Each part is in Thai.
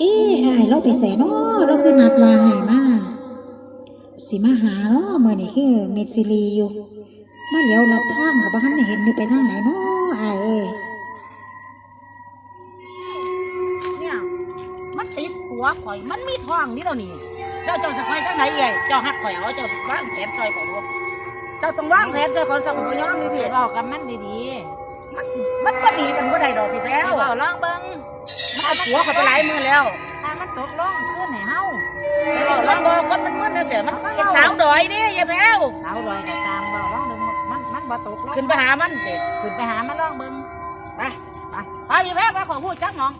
เอ๊ะอายเราไปใส่นาะเราคือนัดว่าให้มาสิมาหาเนาะมื้อนี้คือเมดซิลีอยู่ มาเลี้ยวลัดทางกับบ่ทันได้เห็นอยู่ไปทางไหนเนาะอายเอ้ยเนี่ยมันติดหัวข่อยมันมีท้องนี่แล้วนี่เจ้าเจ้าจะไปทางไหนเอ่ยเจ้าหักข่อยเอาเจ้าวางแผนซอยข่อยดูเจ้าต้องวางแผนซอยข่อยสักหัวยอมนี่พี่บอกกับมันดีมันสิมันบ่ดีกันบ่ได้ดอกพี่ๆแล้เดี๋ยววเอาลองเบิ่ง มันเอาไปหลายมือแล้วถ้ามันตกลงขึ้นให้เฮาแล้วบอกคนมันมึนนะเสียมันเป็นสาวดอยนี่ยายแพ้วสาวลอยก็ตามบาลองเบิ่งมันมันบ่ตกลงขึ้นไปหามันเด็กขึ้นไปหามันลองเบิ่งไปไปไปยายแพ้วไปขอพูดจักหน้อง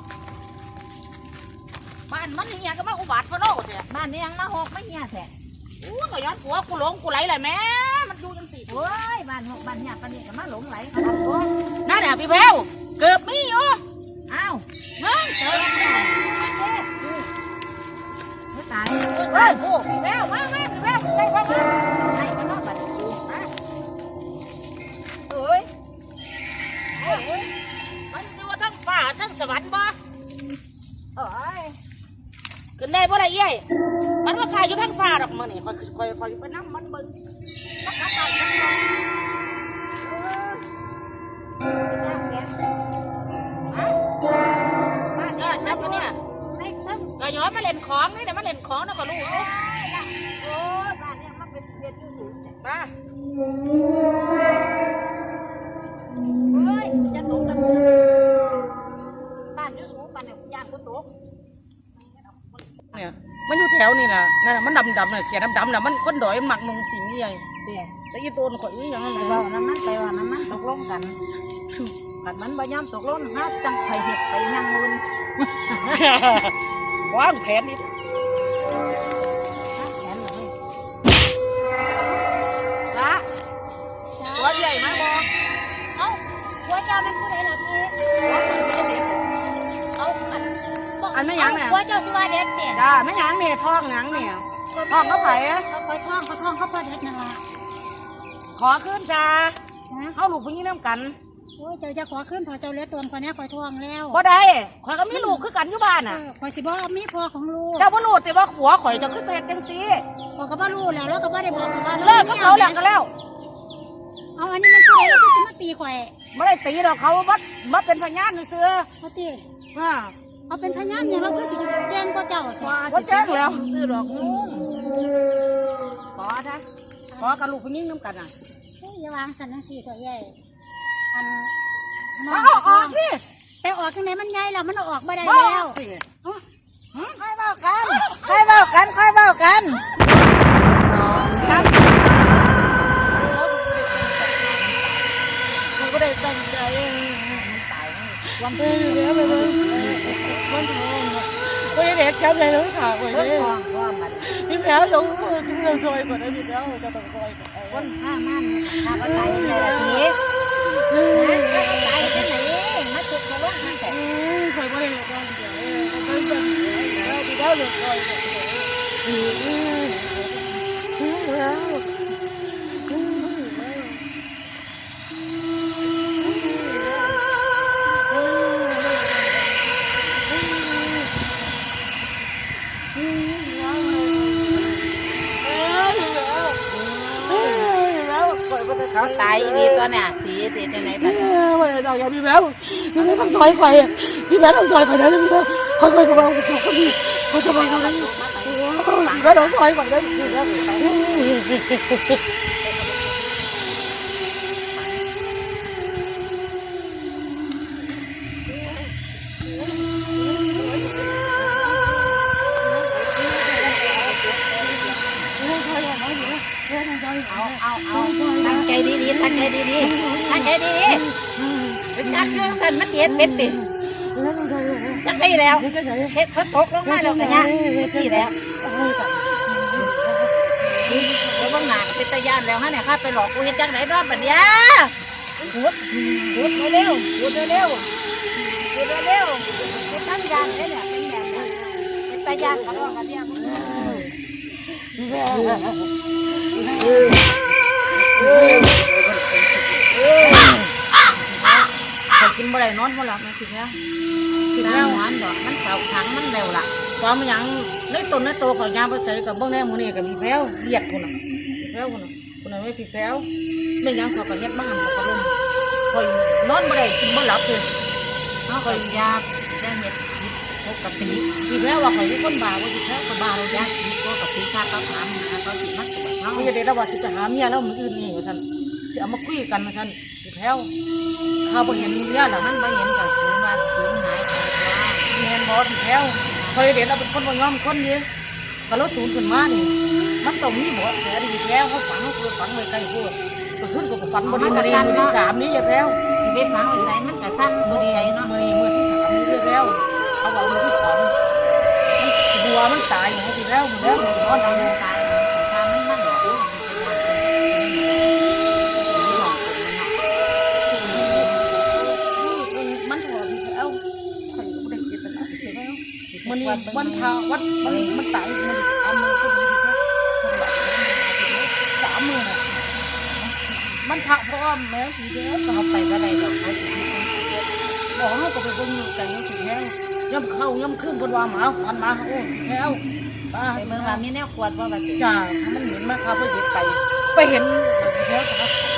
บ้านมันเนี่ยก็มาอุบัติเขาโนเสียบ้านนี้ยังมาหกไม่เหี้ยแท้อู้ก็ย้อนผัวกูหลงกูไหลแหละแม่มันดูจังสิโอ้ยบ้านหกบ้านเหี้ยปานนี้ก็มาหลงไหลขนาดตัวนั่นน่ะพี่แพ้วเกือบมี เฮ้ยโอ้พี่แพ้วมาแม่พี่แพ้วได้พ่อมาให้มันอดบัดนี้มาเอ้ยเอ้ยมันดูว่าทั้งฟ้าทั้งสวรรค์บ่โอ้ยขึ้นได้บ่ได้เย้ยมันว่าขายอยู่ทั้งฟ้าดอกมื้อนี่คอยคอยคอยไปนํมันเบิ่งนักกระตันนักกระตัน ล่นของนี่เดี๋ยวมาเล่นของนะก็รู้อยู่โอ้ยบ้านเนี้มันเป็นเรียนอยู่สูงจ้ะมาเฮ้ยจะตกกันบ้านอยู่สูงบ้านเนี่ยย่างกูตกเนี่ยมันอยู่แถวนี่น่ะนั่นน่ะมันดำดำๆน่ะเสียดำดำๆน่ะมันคนดอยมันหมักนงสิ่งนี้ใหญ่เดี๋ยวแต่อีตัวน่ะข่อยนี่ยังไงไปว่าน้ำมันไปว่าน้ำมันตกลงกันกันมันบ่ยอมตกลงฮะจังไผเห็ดไปยังมุน วางแผนนี่ฮะแขนเลยละตัวใหญ่มาบอกเอ้าหัวเจ้ามันผู้ใดล่ะพี่เอาอันอันไม่หยังเนี่ยหัวเจ้าชื่อว่าเด็ดเจ็ดจ้าไม่หยังเนี่ยท้องหยังเนี่ยท้องเขาไผ่อะเขาคอยท่องเขาท่องเขาเปิดเด็ดนั่นล่ะขอขึ้นจ้านะเขาลูกผู้หญิงน้ำกัน โอ้ยเจ้าจะขอขึ้นพอเจ้าเลี้ยตัวคนนี้คอยท่องแล้วบ่ได้ข่อยก็มีลูกคือกันอยู่บ้านเอน่ะอคอยสิบ่มีพ่อของลูกเจ้าบ่รู้แต่ว่าหัวข่อยจะขึ้นไปเฮ็ดจังซี่พอก็บ่รู้แล้วแล้วก็บ่ได้บอกกับว่าเลิกกับเขาแล้วก็แล้วเอาอันนี้มันผู้ใดแล้วก็สิมาตีข่อยไม่ได้ตีดอกเขาบัดมาเป็นพยานเสื้อเขาตีๆอ่าเอาเป็นพยานอย่างเราคือสิแจ้งก็เจ้าสิว่าแจ้งแล้วซื้อดอกงูขอนะขอกับลูกผู้หญิงน้ำกันอะเฮ้ยอย่าวางสันนังสี่ตัวใหญ่ อันเอาเอาออกสิไปออกทางไหนมันใหญ่แล้วมันเอาออกไม่ได้บ่แล้วสิค่อยเบากันค่อยเบากันค่อยเบากันกูก็ได้ตั้งใจตายวันนี้เดี๋ยวไปเลยวันทองก็ยังเด็กจำเลยน้องขาไปต้เลนยทองว่ามันพี่แพ้ลงมือทุกเรื่องซอยก่อนนะพี่แพ้จะต้องซอยก่อนคนห้ามันถ้าก็ตายยังไงล่ะทีนี้ตายยังไงมาจุดกระโหลกมันแต่คอยไม่ได้ตั้งใจมันเป็นพี่แพ้เหลือคอยแล้ว เขาตายดีตัวเนี่ย สีสีจังไหนแบบไม่ได้อย่าพี่แมวพี่แมวต้องซอยไฟพี่แมวต้องซอยไฟนะพี่แมวเขาซอยกับเราเขาดีเขาจะมาทำอะไรพี่แมวต้องซอยก่อนเลยพี่แมวเอาเอาเอาตั้งใจดีๆตั้งใจดีๆ ตั้งใจดีๆไปจักยืนกันมันเห็นเป็นติจักให้แล้วเฮ็ดเขาตกลงมาแล้วกันเนี่ยที่แล้วแล้วบางหนักเป็นตะยานแล้วฮะเนี่ยข้าไปหลอกกูเห็นจังไหนรอบปัญญาหุดหุดเร็วหุดเร็วหุดเร็วหุดทั้งยานเลยเนี่ยเป็นแบบเป็นตะยานเขาบอกกันเนี่ยเขาจ กินบ่ได้นอนบ่หลับนะพี่แพ้พี่ตาแพ้หวานดอกมันเป่าถังมันเร็วล่ะความมันหยังในต้นในโตของยามไปใส่กับเบิ่งแน่มื้อนี้ก็มีแพ้วเลียดพุ่นน่ะแพ้วพุ่นน่ะพุ่นน่ะไม่พี่แพ้วไม่หยังเขาก็เฮ็ดมาหันเขาก็ลมคอยนอนบ่ได้กินบ่หลับเลยเขาก็ยาแก้เห็ดยิบปกติพี่แพ้วว่าข่อยเป็นคนบ้าว่าพี่แพ้วก็บ้าแล้วยายายิบปกติถ้าเขาถามหาเขาจิมัดตัวเขาเขาจะได้ระว่าสิไปหาเมียแล้วมื้ออื่นนี่ว่าซั่นสิเอามาคุยกันว่าซั่นพี่ แพ้วข้าบ่เห็นเมียแล้วมัมันนไปเห็นกับถือว่าสูญหายไปว่าแม่นบ่พี่แพ้วเคยเห็นเราเป็นคนบ่ยอมคนนี้ก็รถศูนย์ขึ้นมานี่ มันต้องมีบ่แสดีแพ้วเขาฝังเขาฝังไว้ใกล้พูดก็ขึ้นก็ฝันบ่ดีมื้อนี้มื้อที่สามนี้อย่าแพ้วที่ไปฟังไว้ใส่มันกระสั้นมื้บ่อนี้ใจเนาะมื้อนี้มื้อที่สามนี้อย่าแพ้วเขาบอกมื้อที่สองมันสิบัวมันตายอย่างที่แล้วมื้อแล้วมันสินอนตาเอายตาย มื้อนี้าวัดมันมันตายมันเอามือก็ดีแท้สามมื้อน่ะมันพระพร้อมแม่พี่แล้วเขาไปว่าใดดอกเขาจะมีคนบอกเขาก็ไปบิ่งอยู่ไก่ยังผิดแห้งย่ำเข้าย่ำขึ้นบนว่าหมาหันมาโอ้แห้วป้าเมืองว่ามีแนวขวดว่าว่าสิจ้ามันเหม็นมากครับเพื่อเด็กไป ไปเห็นแห้วครับ